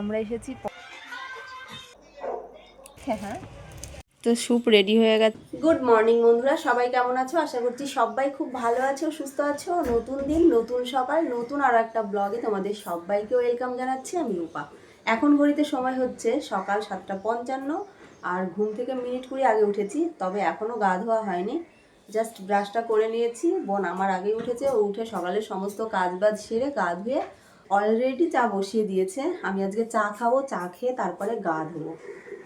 আমরা এসেছি হ্যাঁ হ্যাঁ। তো স্যুপ রেডি হয়ে গেছে। গুড মর্নিং বন্ধুরা। সবাই কেমন আছো? আশা করছি সবাই খুব ভালো আছো সুস্থ আছো। নতুন দিন নতুন সকাল নতুন আর একটা ব্লগে তোমাদের সবাইকে ওয়েলকাম জানাচ্ছি আমি রূপা। এখন ঘড়িতে সময় হচ্ছে সকাল সাতটা পঞ্চান্ন আর ঘুম থেকে মিনিট কুড়ি আগে উঠেছি তবে এখনও গা ধোয়া হয়নি। জাস্ট ব্রাশটা করে নিয়েছি। বোন আমার আগে উঠেছে ও উঠে সকালের সমস্ত কাজ বাজ সেরে গা ধুয়ে অলরেডি চা বসিয়ে দিয়েছে। আমি আজকে চা খাব, চা খেয়ে তারপরে গা ধোবো।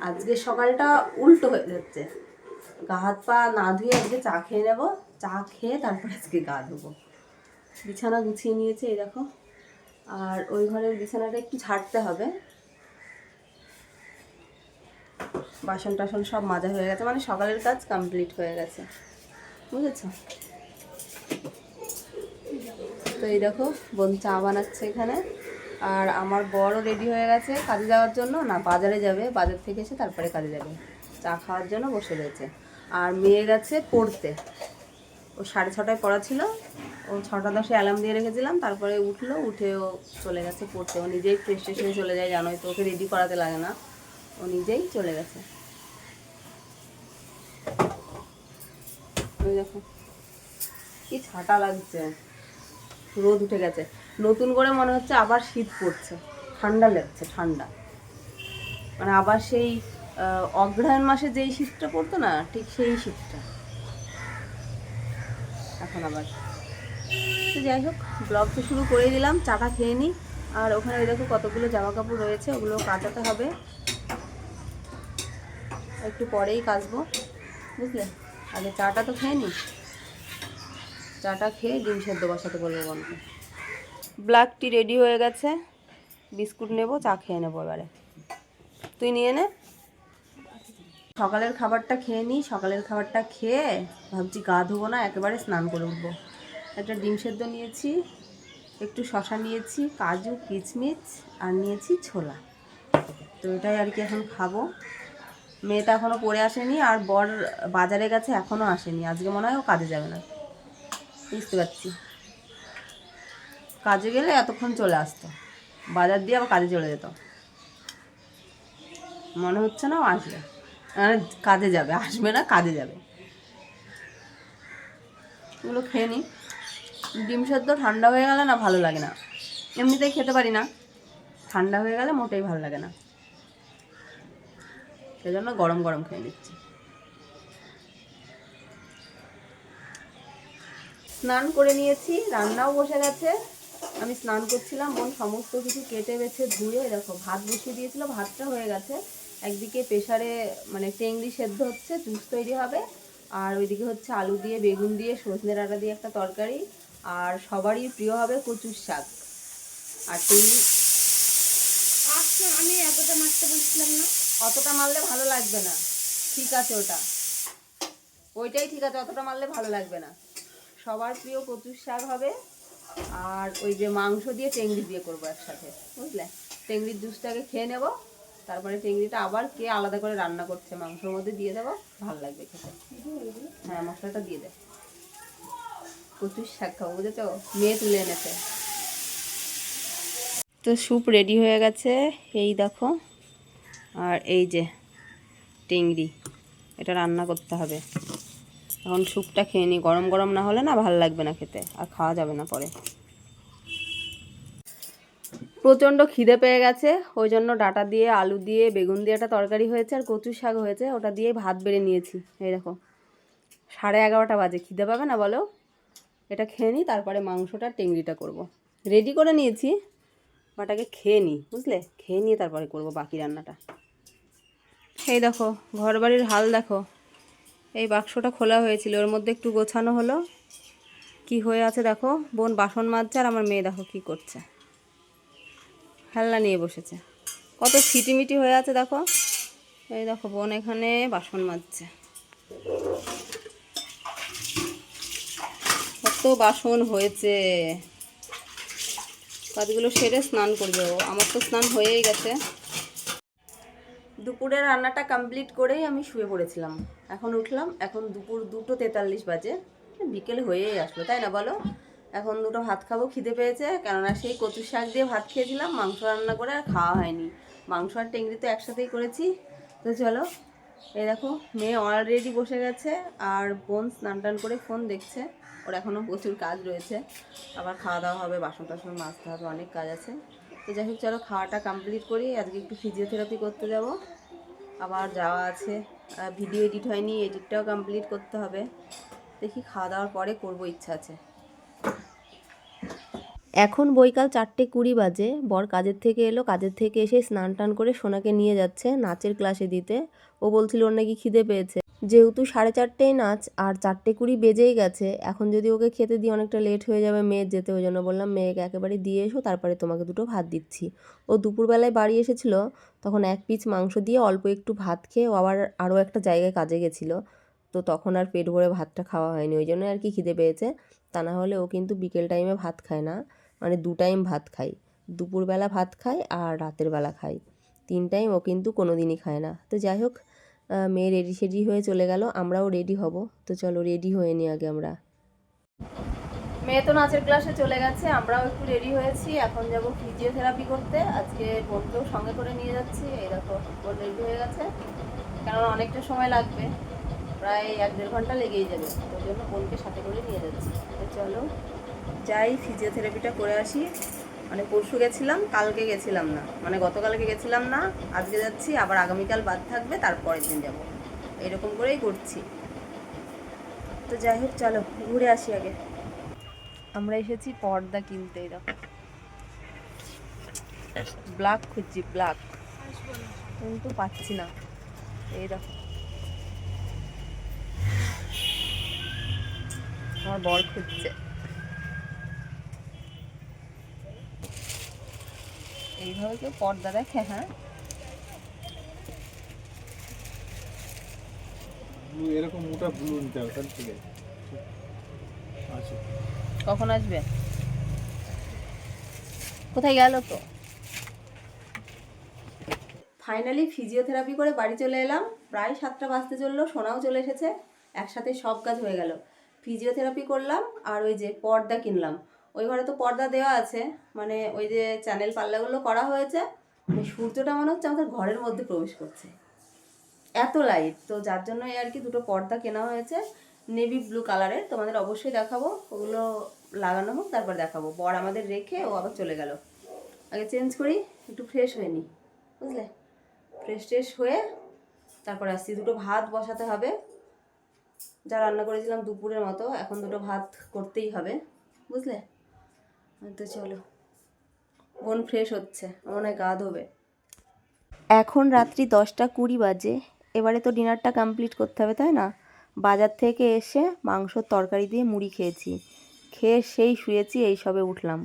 আজকে সকালটা উল্টো হয়ে যাচ্ছে। গা হাত পা না ধুয়ে আজকে চা খেয়ে নেব, চা খেয়ে তারপরে আজকে গা ধোবো। বিছানা গুছিয়ে নিয়েছে, এই দেখো। আর ওই ঘরের বিছানাটা একটু ঝাড়তে হবে। বাসন টাসন সব মাজা হয়ে গেছে মানে সকালের কাজ কমপ্লিট হয়ে গেছে। বুঝেছ? তো এই দেখো, বোন চা বানাচ্ছে এখানে। আর আমার বড় রেডি হয়ে গেছে কাজে যাওয়ার জন্য। না, বাজারে যাবে, বাজার থেকে এসে তারপরে কাজে যাবে। চা খাওয়ার জন্য বসে রয়েছে। আর মেয়ে গেছে পড়তে। ও সাড়ে ছটায় পড়া ছিল। ও ছটা দশে অ্যালার্ম দিয়ে রেখেছিলাম। তারপরে উঠল, উঠে ও চলে গেছে পড়তে। ও নিজেই ফ্রেশ চলে যায়, জানোই তো, ওকে রেডি করাতে লাগে না। ও নিজেই চলে গেছে। দেখো, কি ছাটা লাগছে। রোদ উঠে গেছে। নতুন করে মনে হচ্ছে আবার শীত পড়ছে। ঠান্ডা লাগছে, ঠান্ডা। মানে আবার সেই অগ্রহায়ণ মাসে যেই শীতটা পড়তো না, ঠিক সেই শীতটা। এখন আবার। তো যাই হোক ব্লগ তো শুরু করে দিলাম চাটা খেয়ে নিই আর ওখানে দেখো কতগুলো জামা কাপড় রয়েছে, ওগুলো কাটাতে হবে। একটু পরেই কাচবো, বুঝলে? আগে চাটা তো খেয়ে নিই চাটা খেয়ে ডিম সেদ্ধ বসাতে বলব বোনকে ব্ল্যাক টি রেডি হয়ে গেছে। বিস্কুট নেব চা খেয়ে নেব এবারে। তুই নিয়ে নে। সকালের খাবারটা খেয়ে নিই সকালের খাবারটা খেয়ে ভাবছি গা ধোবো না একেবারে স্নান করে উঠবো। একটা ডিম সেদ্ধ নিয়েছি একটু শশা নিয়েছি কাজু কিচমিচ আর নিয়েছি ছোলা। তো এটাই আর কি এখন খাব। মেয়েটা এখনও পড়ে আসেনি আর বর বাজারে গেছে এখনও আসেনি। আজকে মনে হয় ও কাজে যাবে না। বুঝতে পারছি। কাজে গেলে এতক্ষণ চলে আসতো। বাজার দিয়ে আবার কাজে চলে যেত। মনে হচ্ছে না ও আসবে। মানে কাজে যাবে, আসবে না, কাজে যাবে। এগুলো খেয়ে নিই ডিম সেদ্ধ ঠান্ডা হয়ে গেলে না ভালো লাগে না। এমনিতেই খেতে পারি না। ঠান্ডা হয়ে গেলে মোটেই ভালো লাগে না। সেজন্য গরম গরম খেয়ে নিচ্ছি। স্নান করে নিয়েছি রান্নাও বসে গেছে। আমি স্নান করছিলাম বোন সমস্ত কিছু কেটে বেছে ধুয়ে দেখো ভাত বসিয়ে দিয়েছিল ভাতটা হয়ে গেছে। একদিকে প্রেশারে মানে টেংরি সেদ্ধ হচ্ছে জুস তৈরি হবে। আর ওইদিকে হচ্ছে আলু দিয়ে বেগুন দিয়ে সজনে ডাঁটা দিয়ে একটা তরকারি। আর সবারই প্রিয় হবে কচুর শাক। আর টেংরি আমি এতটা মারতে বলছিলাম না। অতটা মারলে ভালো লাগবে না। ঠিক আছে ওটা। ওইটাই ঠিক আছে অতটা মারলে ভালো লাগবে না। সবার প্রিয় কচুর শাক হবে। আর ওই যে মাংস দিয়ে টেংরি দিয়ে করব একসাথে, বুঝলে? টেংরির জুসটাকে খেয়ে নেব, তারপরে টেংরিটা আবার কে আলাদা করে রান্না করছে মাংসের মধ্যে দিয়ে দেবো, ভালো লাগবে খেতে। হ্যাঁ মশলাটা দিয়ে দে। কচুর শাক খাব, বুঝেছ? মেয়ে তুলে এনেছে। তো স্যুপ রেডি হয়ে গেছে, এই দেখো। আর এই যে টেংরি এটা রান্না করতে হবে। এখন স্যুপটা খেয়ে নিই গরম গরম না হলে না ভালো লাগবে না খেতে, আর খাওয়া যাবে না পরে। প্রচণ্ড খিদে পেয়ে গেছে, ওই জন্য ডাটা দিয়ে, আলু দিয়ে, বেগুন দিয়ে একটা তরকারি হয়েছে, আর কচু শাক হয়েছে, ওটা দিয়ে ভাত বেড়ে নিয়েছি, এই দেখো। সাড়ে এগারোটা বাজে, খিদে পাবে না বলো? এটা খেয়ে নিই তারপরে মাংসটা টেংরিটা করব। রেডি করে নিয়েছি ওটাকে খেয়ে নিই বুঝলে? খেয়ে নিয়ে তারপরে করব বাকি রান্নাটা। এই দেখো ঘর বাড়ির হাল দেখো। এই বাক্সটা খোলা হয়েছিল, ওর মধ্যে একটু গোছানো হলো। কি হয়ে আছে দেখো, বোন বাসন মাজছে আর আমার মেয়ে দেখো কি করছে। খেলনা নিয়ে বসেছে। কত ছিটিমিটি হয়ে আছে দেখো। এই দেখো, বোন এখানে বাসন মাজছে। কত বাসন হয়েছে। কাজগুলো সেরে স্নান করবে আমার তো স্নান হয়েই গেছে। দুপুরে রান্নাটা কমপ্লিট করেই আমি শুয়ে পড়েছিলাম। এখন উঠলাম, এখন দুপুর দুটো তেতাল্লিশ বাজে। বিকেল হয়েই আসলো, তাই না বলো? এখন দুটো ভাত খাব, খিদে পেয়েছে, কেননা সেই কচু শাক দিয়ে ভাত খেয়েছিলাম, মাংস রান্না করে আর খাওয়া হয়নি। মাংস আর টেংরি তো একসাথেই করেছি। তো চলো, এই দেখো, মেয়ে অলরেডি বসে গেছে, আর বোন স্নান টান করে ফোন দেখছে। ওর এখনও প্রচুর কাজ রয়েছে। আবার খাওয়া দাওয়া হবে, বাসন টাসন মাজতে হবে, অনেক কাজ আছে। তো যাই হোক, চলো খাওয়াটা কমপ্লিট করি। আজকে একটু ফিজিওথেরাপি করতে যাব। আবার যাওয়া আছে। ভিডিও এডিট হয়নি এডিটটাও কমপ্লিট করতে হবে। দেখি খাওয়া দাওয়ার পরে করব, ইচ্ছা আছে। এখন বৈকাল চারটে কুড়ি বাজে। বর কাজের থেকে এলো, কাজের থেকে এসে স্নান টান করে সোনাকে নিয়ে যাচ্ছে নাচের ক্লাসে দিতে। ও বলছিল, ওর নাকি খিদে পেয়েছে। যেহেতু সাড়ে চারটেই নাচ আর চারটে কুড়ি বেজেই গেছে, এখন যদি ওকে খেতে দিই অনেকটা লেট হয়ে যাবে, মেয়ের যেতে ওই জন্য বললাম, মেয়েকে একেবারে দিয়ে এসো, তারপরে তোমাকে দুটো ভাত দিচ্ছি। ও দুপুরবেলায় বাড়ি এসেছিল, তখন এক পিচ মাংস দিয়ে অল্প একটু ভাত খেয়ে ও আবার আরও একটা জায়গায় কাজে গেছিল। তো তখন আর পেট ভরে ভাতটা খাওয়া হয়নি, ওই জন্য আর কি খিদে পেয়েছে। তা না হলে ও কিন্তু বিকেল টাইমে ভাত খায় না মানে দু টাইম ভাত খাই দুপুরবেলা ভাত খায় আর রাতের বেলা খাই তিন টাইম ও কিন্তু কোনো দিনই খায় না। তো যাই হোক মেয়ে রেডি সেডি হয়ে চলে গেল, আমরাও রেডি হব। তো চলো রেডি হয়ে নিই আগে আমরা। মেয়ে তো নাচের ক্লাসে চলে গেছে, আমরাও একটু রেডি হয়েছি। এখন যাব ফিজিওথেরাপি করতে। আজকে বোনকেও সঙ্গে করে নিয়ে যাচ্ছি, এই দেখো বোন রেডি হয়ে গেছে। কারণ অনেকটা সময় লাগবে, প্রায় এক দেড় ঘণ্টা লেগেই যাবে। ওই জন্য বোনকে সাথে করে নিয়ে যাচ্ছি। তো চলো যাই ফিজিওথেরাপিটা করে আসি। মানে পরশু গেছিলাম, কালকে গেছিলাম না। মানে গতকালকে গেছিলাম না, আজকে যাচ্ছি, আবার আগামীকাল বাদ থাকবে তারপরের দিন যাব। এরকম করেই করছি তো যাই হোক, চলো, ঘুরে আসি আগে। আমরা এসেছি পর্দা কিনতে দেখো। ব্ল্যাক খুঁজছি, ব্ল্যাক। কিন্তু পাচ্ছি না। এই আমার বর খুঁজছে। এইভাবে কেউ পর্দা দেখে হ্যাঁ? এরকম মোটা ব্লু নিতে হবে তাহলে ঠিক আছে। আচ্ছা। কখন আসবে? কোথায় গেল তো? ফাইনালি ফিজিওথেরাপি করে বাড়ি চলে এলাম। প্রায় সাতটা বাজতে চলল সোনাও চলে এসেছে। একসাথে সব কাজ হয়ে গেল। ফিজিওথেরাপি করলাম আর ওই যে পর্দা কিনলাম। ওই ঘরে তো পর্দা দেওয়া আছে। মানে ওই যে চ্যানেল পাল্লাগুলো করা হয়েছে মানে সূর্যটা মনে হচ্ছে আমাদের ঘরের মধ্যে প্রবেশ করছে। এত লাইট তো যার জন্য আর কি দুটো পর্দা কেনা হয়েছে নেভি ব্লু কালারের তোমাদের অবশ্যই দেখাবো, ওগুলো লাগানো হোক, তারপর দেখাবো। বর আমাদের রেখে ও আবার চলে গেল। আগে চেঞ্জ করি, একটু ফ্রেশ হয়ে নিই বুঝলে? ফ্রেশ ট্রেশ হয়ে তারপর আসছি। দুটো ভাত বসাতে হবে। যা রান্না করেছিলাম দুপুরের মতো, এখন দুটো ভাত করতেই হবে, বুঝলে? তো চলো। বোন ফ্রেশ হচ্ছে মনে গা ধোবে। এখন রাত্রি দশটা কুড়ি বাজে, এবারে তো ডিনারটা কমপ্লিট করতে হবে, তাই না? বাজার থেকে এসে মাংসর তরকারি দিয়ে মুড়ি খেয়েছি। খেয়ে সেই শুয়েছি, এই সবে উঠলাম।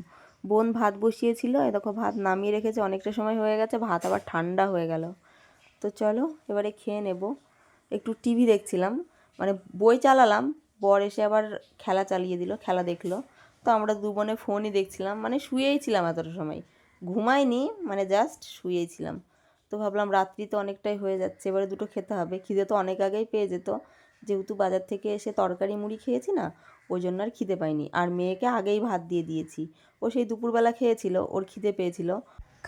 বোন ভাত বসিয়েছিল, এ দেখো ভাত নামিয়ে রেখেছে, অনেকটা সময় হয়ে গেছে, ভাত আবার ঠান্ডা হয়ে গেল। তো চলো, এবারে খেয়ে নেব। একটু টিভি দেখছিলাম মানে বই চালালাম, বর এসে আবার খেলা চালিয়ে দিল, খেলা দেখল। তো আমরা দু বোনে ফোনই দেখছিলাম। মানে শুয়েই ছিলাম এতটা সময়। ঘুমাইনি মানে জাস্ট শুয়েই ছিলাম। তো ভাবলাম রাত্রি তো অনেকটাই হয়ে যাচ্ছে, এবারে দুটো খেতে হবে। খিদে তো অনেক আগেই পেয়ে যেত। যেহেতু বাজার থেকে এসে তরকারি মুড়ি খেয়েছি না, ওই জন্য আর খিদে পাইনি। আর মেয়েকে আগেই ভাত দিয়ে দিয়েছি। ও সেই দুপুরবেলা খেয়েছিল, ওর খিদে পেয়েছিল।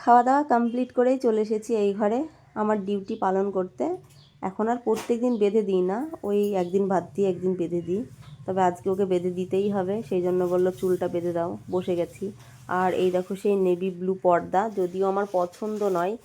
খাওয়া দাওয়া কমপ্লিট করেই চলে এসেছি এই ঘরে, আমার ডিউটি পালন করতে। এখন আর প্রত্যেক দিন বেঁধে দিই না, ওই একদিন ভাত দিয়ে একদিন বেঁধে দিই। তবে আজকে ওকে বেঁধে দিতেই হবে, সেই জন্য বলল, চুলটা বেঁধে দাও। বসে গেছি। আর এই দেখো সেই নেভি ব্লু পর্দা, যদিও আমার পছন্দ নয়,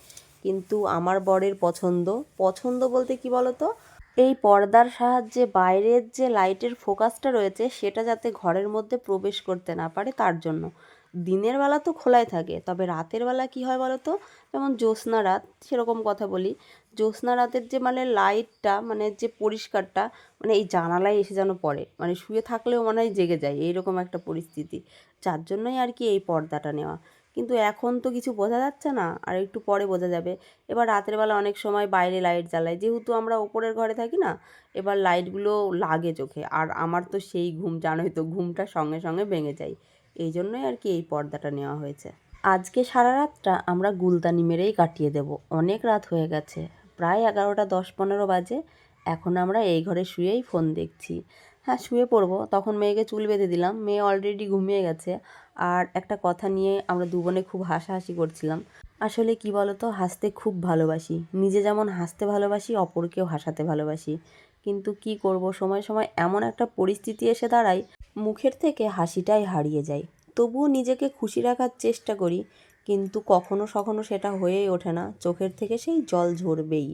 কিন্তু আমার বরের পছন্দ। পছন্দ বলতে কি বলতো? এই পর্দার সাহায্যে বাইরের যে লাইটের ফোকাসটা রয়েছে, সেটা যাতে ঘরের মধ্যে প্রবেশ করতে না পারে, তার জন্য। দিনের বেলা তো খোলাই থাকে, তবে রাতের বেলা কি হয় বলো তো যেমন জ্যোৎস্না রাত, সেরকম কথা বলি। জ্যোৎস্না রাতের যে মানে লাইটটা মানে যে পরিষ্কারটা মানে এই জানালায় এসে যেন পড়ে মানে শুয়ে থাকলেও মনে হয় জেগে যায়, এইরকম একটা পরিস্থিতি। যার জন্যই আর কি এই পর্দাটা নেওয়া। কিন্তু এখন তো কিছু বোঝা যাচ্ছে না, আর একটু পরে বোঝা যাবে। এবার রাতের বেলা অনেক সময় বাইরে লাইট জ্বালায় যেহেতু আমরা ওপরের ঘরে থাকি না, এবার লাইটগুলো লাগে চোখে, আর আমার তো সেই ঘুম, জানোই তো, ঘুমটা সঙ্গে সঙ্গে ভেঙে যায়। এই জন্যই আর কি এই পর্দাটা নেওয়া হয়েছে। আজকে সারা রাতটা আমরা গুলদানি মেরেই কাটিয়ে দেব। অনেক রাত হয়ে গেছে। প্রায় এগারোটা দশ পনেরো বাজে। এখন আমরা এই ঘরে শুয়েই ফোন দেখছি। হ্যাঁ শুয়ে পড়ব। তখন মেয়েকে চুল বেঁধে দিলাম। মেয়ে অলরেডি ঘুমিয়ে গেছে। আর একটা কথা নিয়ে আমরা দু বোনে খুব হাসাহাসি করছিলাম। আসলে কি বলতো, হাসতে খুব ভালোবাসি। নিজে যেমন হাসতে ভালোবাসি, অপরকেও হাসাতে ভালোবাসি। কিন্তু কি করব? সময় সময় এমন একটা পরিস্থিতি এসে দাঁড়ায় মুখের থেকে হাসিটাই হারিয়ে যায়। তবুও নিজেকে খুশি রাখার চেষ্টা করি, কিন্তু কখনো সখনো সেটা হয়েই ওঠে না। চোখের থেকে সেই জল ঝরবেই।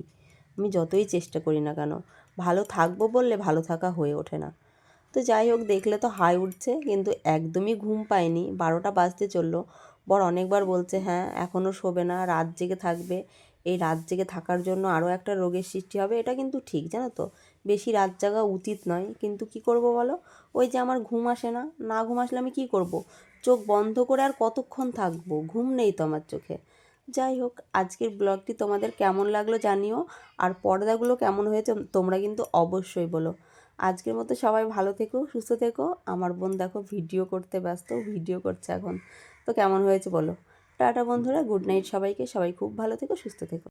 আমি যতই চেষ্টা করি না কেন, ভালো থাকব বললে ভালো থাকা হয়ে ওঠে না। তো যাই হোক, দেখলে তো হাই উঠছে, কিন্তু একদমই ঘুম পায়নি বারোটা বাজতে চলল। বর অনেকবার বলছে হ্যাঁ এখনও শোবে না, রাত জেগে থাকবে। এই রাত জেগে থাকার জন্য আরও একটা রোগের সৃষ্টি হবে, এটা কিন্তু ঠিক, জানো তো? বেশি রাত জাগা উচিত নয়। কিন্তু কি করব বলো? ওই যে আমার ঘুম আসে না না ঘুম আসলে আমি কি করব? চোখ বন্ধ করে আর কতক্ষণ থাকব? ঘুম নেই তো আমার চোখে। যাই হোক, আজকের ব্লগটি তোমাদের কেমন লাগল জানিও, আর পর্দাগুলো কেমন হয়েছে তোমরা কিন্তু অবশ্যই বলো। আজকের মতো সবাই ভালো থেকো, সুস্থ থেকো। আমার বোন দেখো ভিডিও করতে ব্যস্ত, ভিডিও করছে এখন। তো কেমন হয়েছে বলো? টাটা বন্ধুরা, গুড নাইট সবাইকে। সবাই খুব ভালো থেকো, সুস্থ থেকো।